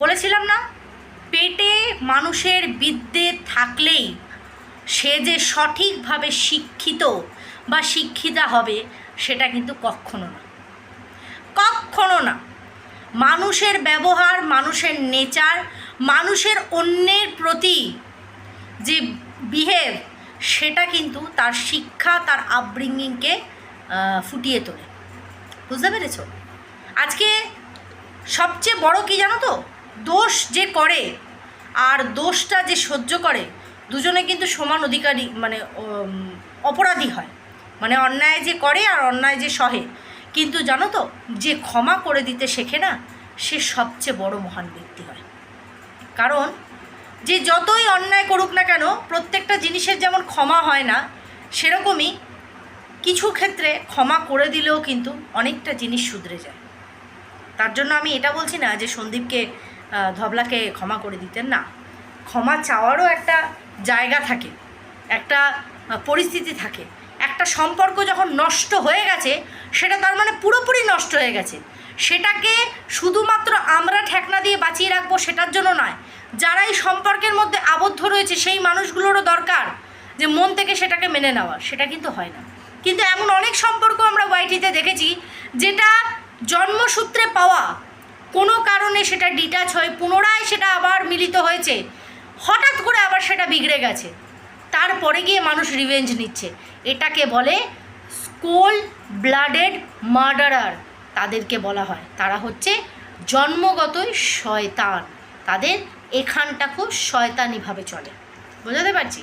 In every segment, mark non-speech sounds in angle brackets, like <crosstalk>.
বলেছিলাম না? পেটে মানুষের বিদ্যে থাকলেই সে যে সঠিকভাবে শিক্ষিত বা শিক্ষিতা হবে, সেটা কিন্তু কখনো না। কখনো না। মানুষের ব্যবহার, মানুষের নেচার, মানুষের অন্যের প্রতি যে বিহেভ সেটা কিন্তু তার শিক্ষা, তার আপব্রিঙ্গিংকে ফুটিয়ে তোলে। বুঝতে পেরেছ? আজকে সবচেয়ে বড় কি জানো তো? দোষ যে করে আর দোষটা যে সহ্য করে, দুজনে কিন্তু সমান অধিকারী মানে অপরাধী হয়। মানে অন্যায় যে করে আর অন্যায় যে সহে। কিন্তু জানো তো, যে ক্ষমা করে দিতে শেখে না, সে সবচেয়ে বড় মহান ব্যক্তি হয়। কারণ, যে যতই অন্যায় করুক না কেন, প্রত্যেকটা জিনিসের যেমন ক্ষমা হয় না, সেরকমই কিছু ক্ষেত্রে ক্ষমা করে দিলেও কিন্তু অনেকটা জিনিস শুধরে যায়। তার জন্য আমি এটা বলছি না যে সন্দীপকে ধবলাকে ক্ষমা করে দিতেন না। ক্ষমা চাওয়ারও একটা জায়গা থাকে, একটা পরিস্থিতি থাকে। একটা সম্পর্ক যখন নষ্ট হয়ে গেছে, সেটা তার মানে পুরোপুরি নষ্ট হয়ে গেছে। সেটাকে শুধুমাত্র আমরা ঠেকনা দিয়ে বাঁচিয়ে রাখব সেটার জন্য নয়, যারা এই সম্পর্কের মধ্যে আবদ্ধ রয়েছে, সেই মানুষগুলোরও দরকার যে মন থেকে সেটাকে মেনে নেওয়া। সেটা কিন্তু হয় না। কিন্তু এমন অনেক সম্পর্ক আমরা ওয়াইটিতে দেখেছি, যেটা জন্মসূত্রে পাওয়া কোনো কারণে সেটা ডিটাচ হয়ে, পুনরায় সেটা আবার মিলিত হয়েছে, হঠাৎ করে আবার সেটা বিগড়ে গেছে। তারপরে গিয়ে মানুষ রিভেঞ্জ নিচ্ছে। এটাকে বলে স্কোল ব্লাডেড মার্ডারার তাদেরকে বলা হয়। তারা হচ্ছে জন্মগতই শয়তান। তাদের এখানটা খুব শয়তানিভাবে চলে। বোঝাতে পারছি?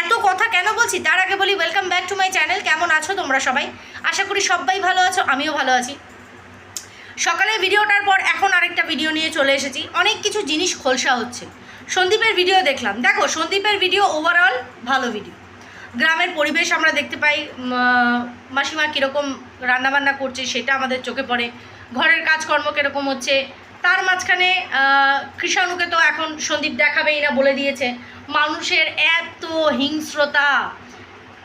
এত কথা কেন বলছি? তার আগে বলি welcome back to my channel কেমন আছো তোমরা সবাই? আশা করি সবাই ভালো আছো, আমিও ভালো আছি। সকালে ভিডিওটার পর এখন আরেকটা ভিডিও নিয়ে চলে এসেছি। অনেক কিছু জিনিস খোলসা হচ্ছে। সন্দীপের ভিডিও দেখলাম। দেখো, সন্দীপের ভিডিও ওভারঅল ভালো ভিডিও গ্রামের পরিবেশ আমরা দেখতে পাই মাসিমা কীরকম রান্নাবান্না করছে সেটা আমাদের চোখে পড়ে। ঘরের কাজকর্ম কীরকম হচ্ছে? তার মাঝখানে কৃষাণুকে তো এখন সন্দীপ দেখাবেই না বলে দিয়েছে। মানুষের এত হিংস্রতা,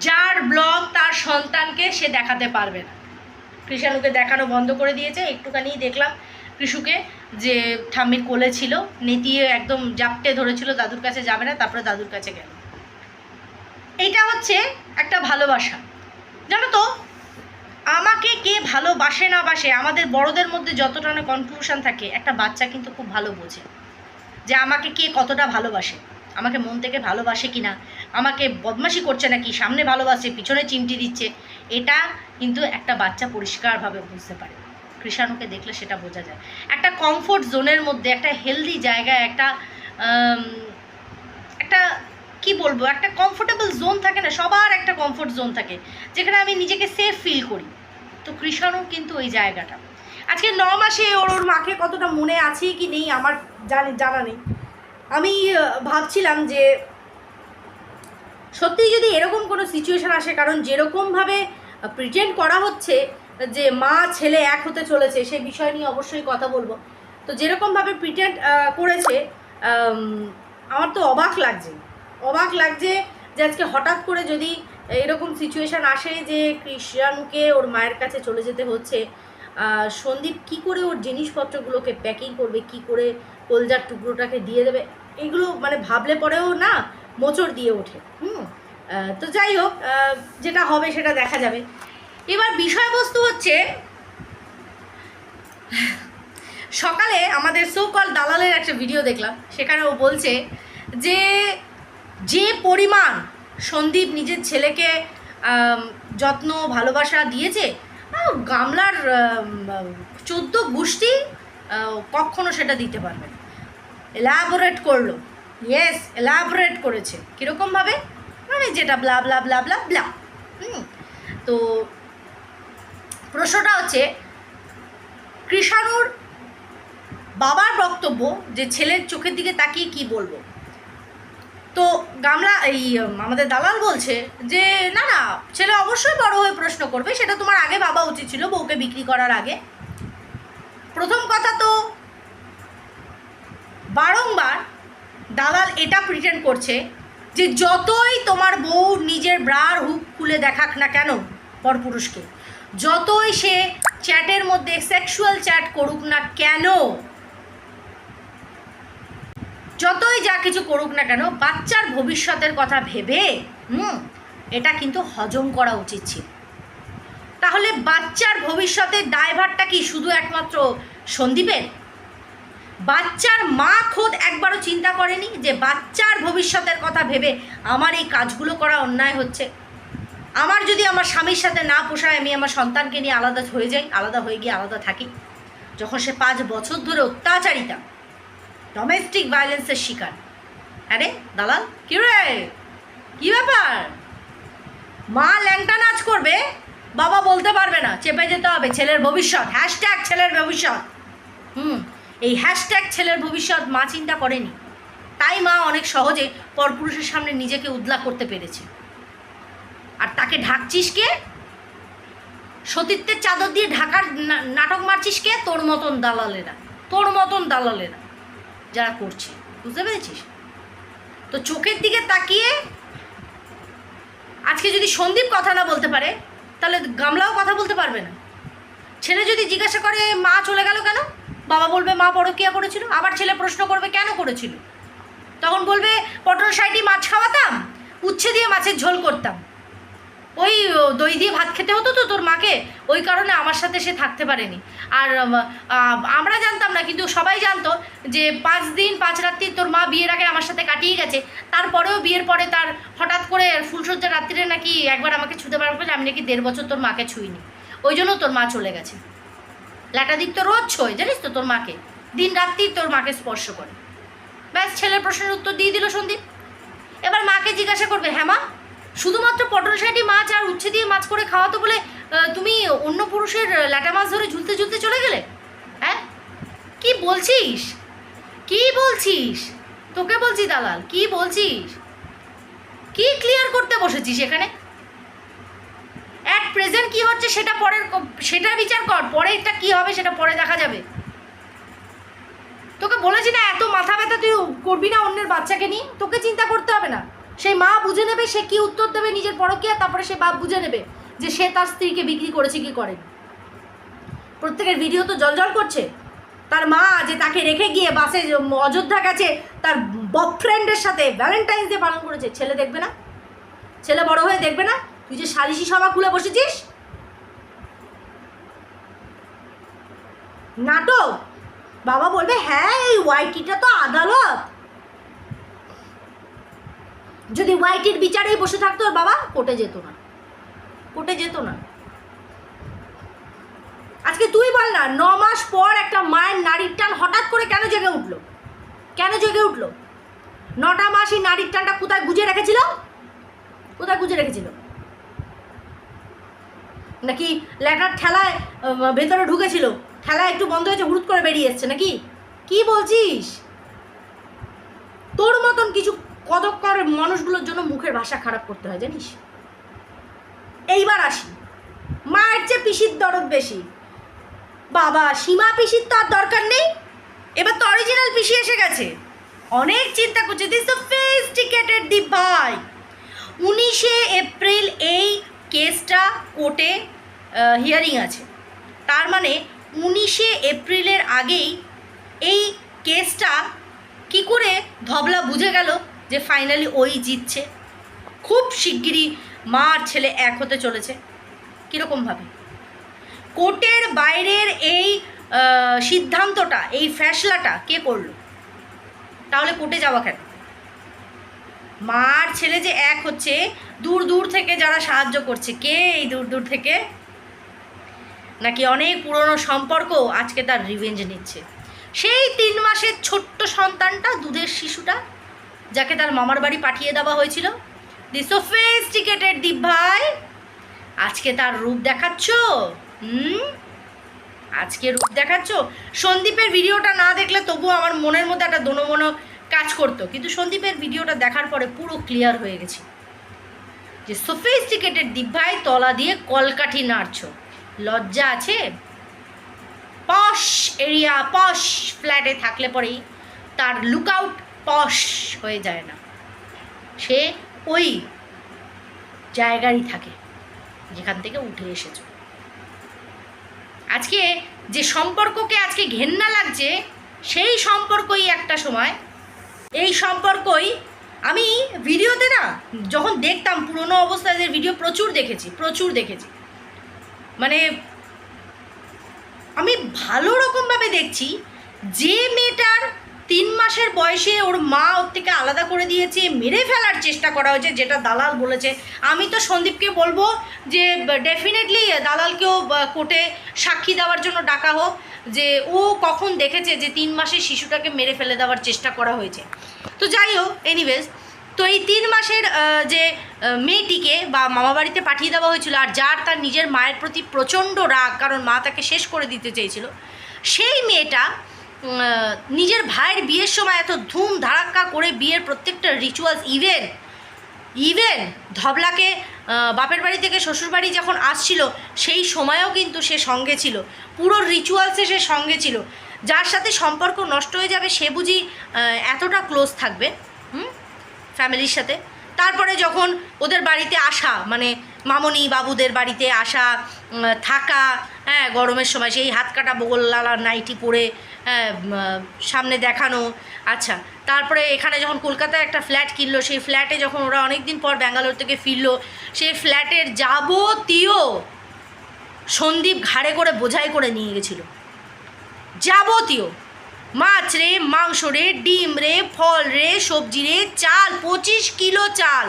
যার ব্লগ তার সন্তানকে সে দেখাতে পারবে না। কৃষাণুকে দেখানো বন্ধ করে দিয়েছে। একটুখানি দেখলাম কৃষুকে যে ঠাম্মির কোলে ছিল, নেতিয়ে একদম জাপটে ধরেছিল, দাদুর কাছে যাবে না, তারপরে দাদুর কাছে গেল। এইটা হচ্ছে একটা ভালোবাসা। জানো তো, আমাকে কে ভালোবাসে না বাসে, আমাদের বড়দের মধ্যে যতটা না কনফিউশন থাকে, একটা বাচ্চা কিন্তু খুব ভালো বোঝে। যে আমাকে কে কতটা ভালোবাসে, আমাকে মন থেকে ভালোবাসে কি না আমাকে বদমাশি করছে নাকি, সামনে ভালোবাসে, পিছনে চিমটি দিচ্ছে এটা কিন্তু একটা বাচ্চা পরিষ্কারভাবে বুঝতে পারে। কৃষাণুকে দেখলে সেটা বোঝা যায়। একটা কমফোর্ট জোনের মধ্যে, একটা হেলদি জায়গায় একটা একটা, কি বলব, একটা কমফোর্টেবল জোন থাকে না, সবার একটা কমফোর্ট জোন থাকে, যেখানে আমি নিজেকে সেফ ফিল করি। তো কৃষাণু কিন্তু ওই জায়গাটা। আজকে ন মাসে ওর ওর মাকে কতটা মনে আছে কি নেই, আমার জানি, জানা নেই। আমি ভাবছিলাম যে সত্যিই যদি এরকম কোনো সিচুয়েশান আসে, কারণ যেরকমভাবে প্রেজেন্ট করা হচ্ছে যে মা, ছেলে এক হতে চলেছে সেই বিষয় নিয়ে অবশ্যই কথা বলব। তো যেরকমভাবে প্রিটেন্ড করেছে আমার তো অবাক লাগছে। অবাক লাগছে যে আজকে হঠাৎ করে যদি এরকম সিচুয়েশান আসে যে কৃষ্ণানুকে ওর মায়ের কাছে চলে যেতে হচ্ছে সন্দীপ কি করে ওর জিনিসপত্রগুলোকে প্যাকিং করবে, কি করে কলজার টুকরোটাকে দিয়ে দেবে? এগুলো মানে ভাবলে পরেও না মোচড় দিয়ে ওঠে। হুম? তো যাই হোক যেটা হবে সেটা দেখা যাবে। এবার বিষয়বস্তু হচ্ছে, সকালে আমাদের সোকল দালালের একটা ভিডিও দেখলাম। সেখানে ও বলছে যে যে পরিমাণ সন্দীপ নিজের ছেলেকে যত্ন, ভালোবাসা দিয়েছে গামলার চোদ্দ গোষ্ঠী কখনো সেটা দিতে পারবে না। এলাবোরেট করল। ইয়েস এলাবোরেট করেছে। কীরকমভাবে মানে যেটা blah blah blah blah blah হুম? তো প্রশ্নটা হচ্ছে, কৃষাণুর বাবার বক্তব্য যে ছেলের চোখের দিকে তাকিয়ে কি বলব? তো গামলা, এই আমাদের দালাল বলছে যে, না না, ছেলে অবশ্যই বড় হয়ে প্রশ্ন করবে, সেটা তোমার আগে বাবা উচিত ছিল, বউকে বিক্রি করার আগে। প্রথম কথা তো, বারংবার দালাল এটা প্রিটেন্ড করছে যে যতই তোমার বউ নিজের ব্রার হুক খুলে দেখাক না কেন পরপুরুষকে যতই সে চ্যাটের মধ্যে সেক্সুয়াল চ্যাট করুক না কেন, যতই যা কিছু করুক না কেন, বাচ্চার ভবিষ্যতের কথা ভেবে, হুম, এটা কিন্তু হজম করা উচিত ছিল। তাহলে বাচ্চার ভবিষ্যতের ড্রাইভারটা কি শুধু একমাত্র সন্দীপের? বাচ্চার মা খোদ একবারও চিন্তা করেনি যে বাচ্চার ভবিষ্যতের কথা ভেবে আমার এই কাজগুলো করা অন্যায় হচ্ছে। আমার যদি আমার স্বামীর সাথে না পোষায় আমি আমার সন্তানকে নিয়ে আলাদা হয়ে যাই, আলাদা হয়ে গিয়ে আলাদা থাকি। যখন সে পাঁচ বছর ধরে অত্যাচারিতা ডোমেস্টিক ভায়োলেন্সের শিকার। আরে, দালাল, কী রে? কী ব্যাপার? মা ল্যাংটা নাচ করবে, বাবা বলতে পারবে না, চেপে যেতে হবে, ছেলের ভবিষ্যৎ হ্যাশট্যাগ ছেলের ভবিষ্যৎ। হুম। এই হ্যাশট্যাগ ছেলের ভবিষ্যৎ মা চিন্তা করেনি। তাই মা অনেক সহজে পরপুরুষের সামনে নিজেকে উদলা করতে পেরেছে। আর তাকে ঢাকছিস কে? সতীত্বের চাদর দিয়ে ঢাকার নাটক মারছিস কে? তোর মতন দালালেরা। তোর মতন দালালেরা। যারা করছে। বুঝতে পেরেছিস? তো চোখের দিকে তাকিয়ে আজকে যদি সন্দীপ কথা না বলতে পারে, তাহলে গামলাও কথা বলতে পারবে না। ছেলে যদি জিজ্ঞাসা করে, মা চলে গেল কেন? বাবা বলবে, মা পরকিয়া করেছিল, আবার ছেলে প্রশ্ন করবে, কেন করেছিল? তখন বলবে, পটল সাইডি মাছ খাওয়াতাম, উচ্ছে দিয়ে মাছের ঝোল করতাম। ওই দই দিয়ে ভাত খেতে হতো তো তোর মাকে, ওই কারণে আমার সাথে সে থাকতে পারেনি। আর আমরা জানতাম না, কিন্তু সবাই জানতো যে পাঁচ দিন, পাঁচ রাত্রি তোর মা বিয়ের আগে আমার সাথে কাটিয়ে গেছে। তারপরেও বিয়ের পরে তার হঠাৎ করে ফুলসজ্জা রাত্রিরে নাকি একবার আমাকে ছুতে পারব আমি নাকি দেড় বছর তোর মাকে ছুঁইনি। ওই জন্য তোর মা চলে গেছে। ল্যাটাদিক তো রোজ ছোয়, জানিস তো তোর মাকে। দিন রাত্রি তোর মাকে স্পর্শ করে। ব্যাস, ছেলের প্রশ্নের উত্তর দিয়ে দিল সন্দীপ। এবার মাকে জিজ্ঞাসা করবে হ্যাঁ মা, শুধুমাত্র পটল সাইডি মাছ আর উচ্ছে দিয়ে মাছ করে খাওয়াতো বলে তুমি অন্য পুরুষের ল্যাটা মাছ ধরে ঝুলতে ঝুলতে চলে গেলে? হ্যাঁ? কি বলছিস? কি বলছিস? তোকে বলছি দালাল, কি বলছিস? কি ক্লিয়ার করতে বসেছিস এখানে? অ্যাট প্রেজেন্ট কি হচ্ছে সেটা পরের সেটা বিচার কর, পরে এটা কি হবে সেটা পরে দেখা যাবে। তোকে বলেছি না, এত মাথা ব্যথা, তুই করবি না অন্যের বাচ্চাকে নিয়ে? তোকে চিন্তা করতে হবে না। সেই মা বুঝে নেবে, সে কি উত্তর দেবে নিজের পরকীয়া, তারপরে সে বাপ বুঝে নেবে যে সে তার স্ত্রীকে বিক্রি করেছে, কি করে। প্রত্যেকের ভিডিও তো জলজল করছে। তার মা যে তাকে রেখে গিয়ে বাসে অযোধ্যা গেছে, তার বয়ফ্রেন্ডের সাথে ভ্যালেন্টাইন্স ডে পালন করেছে। ছেলে দেখবে না? ছেলে বড় হয়ে দেখবে না? তুই যে সালিশি সভা খুলে বসেছিস? নাটক? বাবা বলবে হ্যাঁ এই ওয়াইটিটা তো আদালত। যদি ওয়াইটির বিচারেই বসে থাকতো বাবা, কোর্টে যেত না। কোর্টে যেত না। আজকে তুই বল না, ন মাস পর একটা মায়ের নারীর টান হঠাৎ করে কেন জেগে উঠল? কেন জেগে উঠল? নটা মাস এই নারীর টানটা কোথায় গুজে রেখেছিল? কোথায় গুজে রেখেছিল? নাকি ল্যাটার ঠেলায় ভেতরে ঢুকেছিল ঠেলা একটু বন্ধ হয়েছে হুড়ুট করে বেরিয়ে এসছে নাকি? কি বলছিস? তোর মতন কিছু কদক্কর মানুষগুলোর জন্য মুখের ভাষা খারাপ করতে হয়, জানিস? এইবার আসি। মায়ের চেয়ে পিসির দরদ বেশি। বাবা, সীমা পিসির তো আর দরকার নেই। এবার তো অরিজিনাল পিসি এসে গেছে। অনেক চিন্তা করছে। দিস দ্য ফেস্টিকেটেড দি ভাই উনিশে এপ্রিল এই কেসটা কোর্টে হিয়ারিং আছে। তার মানে উনিশে এপ্রিলের আগেই এই কেসটা কি করে ধবলা বুঝে গেল যে ফাইনালি ওই জিতছে। খুব শিগগিরই মা ছেলে এক হতে চলেছে। কীরকমভাবে কোর্টের বাইরের এই সিদ্ধান্তটা, এই ফ্যাসলাটা কে করল? তাহলে কোর্টে যাওয়া কেন? মার ছেলে যে এক হচ্ছে, দূর দূর থেকে যারা সাহায্য করছে, কে এই দূর দূর থেকে? নাকি অনেক পুরনো সম্পর্ক আজকে তার রিভেঞ্জ নিচ্ছে। সেই তিন মাসের ছোট্ট সন্তানটা, দুধের শিশুটা, যাকে তার মামার বাড়ি পাঠিয়ে দেওয়া হয়েছিল। দি সোফিস্টিকেটেড দীপ ভাই, আজকে তার রূপ দেখাচ্ছ? হুম? আজকে রূপ দেখাচ্ছ? সন্দীপের ভিডিওটা না দেখলে তবুও আমার মনের মধ্যে একটা দোনমনো কাজ করতো। কিন্তু সন্দীপের ভিডিওটা দেখার পরে পুরো ক্লিয়ার হয়ে গেছে। যে সোফিস্টিকেটেড দিভাই তলা দিয়ে কলকাঠি নাড়ছ। লজ্জা আছে? পশ এরিয়া, পশ ফ্ল্যাটে থাকলে পরেই তার লুকআউট পশ হয়ে যায় না। সে ওই জায়গারই থাকে, যেখান থেকে উঠে এসেছ। আজকে যে সম্পর্ককে আজকে ঘেন্না লাগছে, সেই সম্পর্কই একটা সময়। এই সম্পর্কই আমি ভিডিওতে না, যখন দেখতাম পুরনো অবস্থায় ভিডিও প্রচুর দেখেছি প্রচুর দেখেছি। মানে আমি ভালো রকমভাবে দেখছি, যে মেয়েটার তিন মাসের বয়সে ওর মা ওর থেকে আলাদা করে দিয়েছে, মেরে ফেলার চেষ্টা করা হয়েছে, যেটা দালাল বলেছে। আমি তো সন্দীপকে বলব যে ডেফিনেটলি দালালকেও কোর্টে সাক্ষী দেওয়ার জন্য ডাকা হোক, যে ও কখন দেখেছে যে তিন মাসের শিশুটাকে মেরে ফেলে দেওয়ার চেষ্টা করা হয়েছে। তো যাই হোক এনিওয়েজ তো এই তিন মাসের যে মেয়েটিকে বা মামাবাড়িতে পাঠিয়ে দেওয়া হয়েছিল আর যার তার নিজের মায়ের প্রতি প্রচণ্ড রাগ, কারণ মা তাকে শেষ করে দিতে চেয়েছিল, সেই মেয়েটা নিজের ভাইয়ের বিয়ের সময় এত ধুম ধারাক্কা করে বিয়ের প্রত্যেকটা রিচুয়ালস ইভেন ইভেন ধবলাকে বাপের বাড়ি থেকে শ্বশুর বাড়ি যখন আসছিল, সেই সময়েও কিন্তু সে সঙ্গে ছিল, পুরো রিচুয়ালসে সে সঙ্গে ছিল, যার সাথে সম্পর্ক নষ্ট হয়ে যাবে সে বুঝি এতটা ক্লোজ থাকবে। ফ্যামিলির সাথে। তারপরে যখন ওদের বাড়িতে আসা মানে মামনি বাবুদের বাড়িতে আসা থাকা হ্যাঁ গরমের সময় সেই হাত কাটা বগললালা নাইটি পরে হ্যাঁ সামনে দেখানো আচ্ছা। তারপরে এখানে যখন কলকাতায় একটা ফ্ল্যাট কিনলো, সেই ফ্ল্যাটে যখন ওরা অনেক দিন পর ব্যাঙ্গালোর থেকে ফিরলো, সেই ফ্ল্যাটের যাবতীয় সন্দীপ ঘাড়ে করে বোঝাই করে নিয়ে গেছিল। যাবতীয়। মাছ রে, মাংস রে, ডিম রে, ফল রে, সবজি রে, চাল, পঁচিশ কিলো চাল।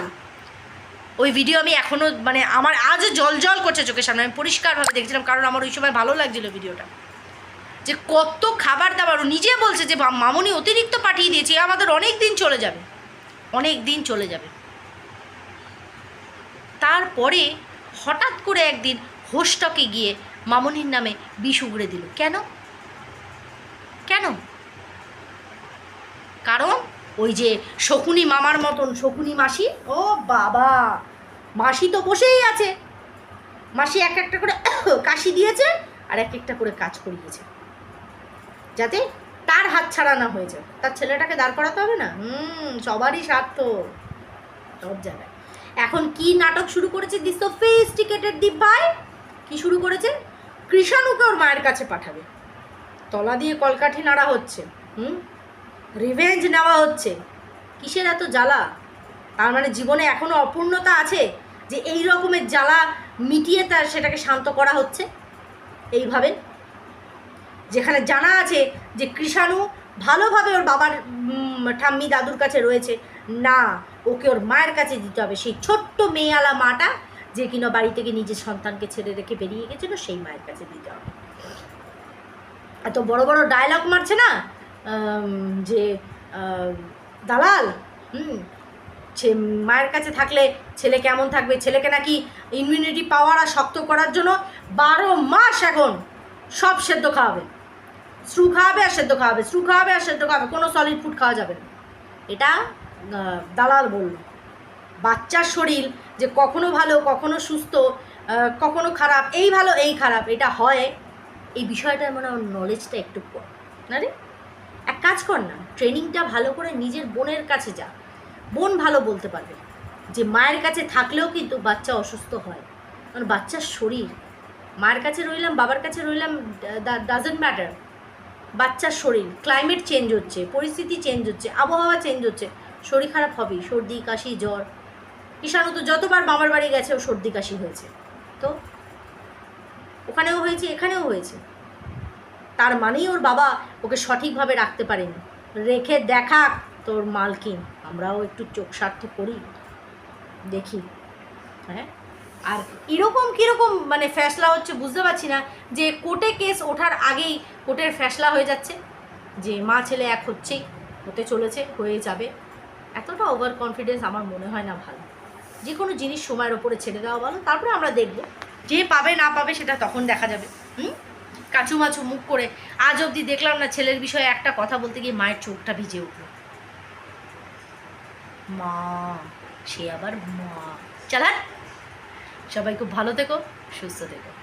ওই ভিডিও আমি এখনও মানে আমার আজও জল জল করছে চোখের সামনে। আমি পরিষ্কারভাবে দেখছিলাম, কারণ আমার ওই সময় ভালো লাগছিল ভিডিওটা যে কত খাবার দাবার, ও নিজে বলছে যে মামনি অতিরিক্ত পাঠিয়ে দিয়েছে আমাদের অনেক দিন চলে যাবে। অনেক দিন চলে যাবে। তারপরে হঠাৎ করে একদিন হোস্টকে গিয়ে মামনির নামে বিষ উগড়ে দিল। কেন? কেন? কারণ ওই যে শকুনি মামার মতন, শকুনি মাসি, ও বাবা, মাসি তো বসেই আছে। মাসি এক একটা করে <coughs> কাশি দিয়েছে আর এক একটা করে কাজ করিয়েছে। যাতে তার হাত ছাড়া না হয়েছে তার ছেলেটাকে দাঁড় করাতে হবে না? হুম, সবারই স্বার্থ। সব জায়গায়। এখন কি নাটক শুরু করেছে দি সোফিস্টিকেটেড দি ভাই কি শুরু করেছে? কৃষাণুকে ওর মায়ের কাছে পাঠাবে। তলা দিয়ে কলকাঠি নাড়া হচ্ছে। হুম? রিভেঞ্জ নেওয়া হচ্ছে। কিসের এত জ্বালা? তার মানে জীবনে এখনও অপূর্ণতা আছে যে এই রকমের জ্বালা মিটিয়ে তার সেটাকে শান্ত করা হচ্ছে? এইভাবে যেখানে জানা আছে যে কৃষাণু ভালোভাবে ওর বাবার ঠাম্মি দাদুর কাছে রয়েছে। না, ওকে ওর মায়ের কাছে দিতে হবে। সেই ছোট্ট মেয়েওয়ালা মাটা যে কিনা বাড়ি থেকে নিজের সন্তানকে ছেড়ে রেখে বেরিয়ে গেছিল, সেই মায়ের কাছে দিতে হবে। এত বড় বড় ডায়লগ মারছে না? যে দালাল, হুম সে মায়ের কাছে থাকলে ছেলে কেমন থাকবে? ছেলেকে নাকি ইমিউনিটি পাওয়ার আর শক্ত করার জন্য বারো মাস এখন সব সেদ্ধ খাওয়াবে। স্রু খাওয়াবে আর সেদ্ধ খাওয়াবে, স্রু খাওয়াবে আর সেদ্ধ খাওয়াবে, কোনো সলিড ফুড খাওয়া যাবে না। এটা দালাল বলল। বাচ্চার শরীর যে কখনো ভালো, কখনো সুস্থ কখনো খারাপ, এই ভালো, এই খারাপ, এটা হয়। এই বিষয়টার মনে হয় নলেজটা একটু কম, না রে? কাজ কর না, ট্রেনিংটা ভালো করে নিজের বোনের কাছে যা। বোন ভালো বলতে পারবে যে মায়ের কাছে থাকলেও কিন্তু বাচ্চা অসুস্থ হয়। কারণ বাচ্চার শরীর মায়ের কাছে রইলাম, বাবার কাছে রইলাম ডাজেন্ট ম্যাটার বাচ্চার শরীর ক্লাইমেট চেঞ্জ হচ্ছে, পরিস্থিতি চেঞ্জ হচ্ছে, আবহাওয়া চেঞ্জ হচ্ছে। শরীর খারাপ হবেই, সর্দি, কাশি, জ্বর। ঈশানু তো যতবার মামার বাড়ি গেছে, ও সর্দি, কাশি হয়েছে। তো? ওখানেও হয়েছে, এখানেও হয়েছে। তার মানেই ওর বাবা ওকে সঠিকভাবে রাখতে পারেনি। রেখে দেখাক তোর মালকিন। আমরাও একটু চোখ স্বার্থ করি। দেখি। হ্যাঁ? আর এরকম কীরকম মানে ফ্যাসলা হচ্ছে বুঝতে পারছি না যে কোর্টে কেস ওঠার আগেই কোর্টের ফ্যাসলা হয়ে যাচ্ছে। যে মা ছেলে এক হচ্ছেই, হতে চলেছে, হয়ে যাবে। এতটা ওভার কনফিডেন্স আমার মনে হয় না ভালো। যে কোনো জিনিস সময়ের ওপরে ছেড়ে দেওয়া ভালো, তারপরে আমরা দেখব। যে পাবে না পাবে সেটা তখন দেখা যাবে। হুম? কাচু মাছু মুখ করে আজ অবধি দেখলাম না ছেলের বিষয়ে একটা কথা বলতে গিয়ে মায়ের চোখটা ভিজে উঠল। মা, সে আবার মা। চালান। সবাই খুব ভালো থেকো, সুস্থ থেকো।